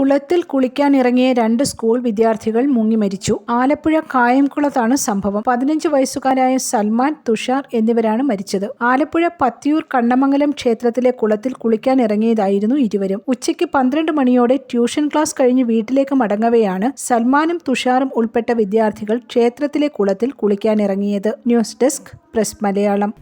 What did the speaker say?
കുളത്തിൽ കുളിക്കാനിറങ്ങിയ രണ്ട് സ്കൂൾ വിദ്യാർത്ഥികൾ മുങ്ങി മരിച്ചു. ആലപ്പുഴ കായംകുളത്താണ് സംഭവം. പതിനഞ്ച് വയസ്സുകാരായ സൽമാൻ തുഷാർ എന്നിവരാണ് മരിച്ചത്. ആലപ്പുഴ പത്തിയൂർ കണ്ണമംഗലം ക്ഷേത്രത്തിലെ കുളത്തിൽ കുളിക്കാനിറങ്ങിയതായിരുന്നു ഇരുവരും. ഉച്ചയ്ക്ക് പന്ത്രണ്ട് മണിയോടെ ട്യൂഷൻ ക്ലാസ് കഴിഞ്ഞ് വീട്ടിലേക്ക് മടങ്ങവെയാണ് സൽമാനും തുഷാറും ഉൾപ്പെട്ട വിദ്യാർത്ഥികൾ ക്ഷേത്രത്തിലെ കുളത്തിൽ കുളിക്കാനിറങ്ങിയത് news desk press Malayalam.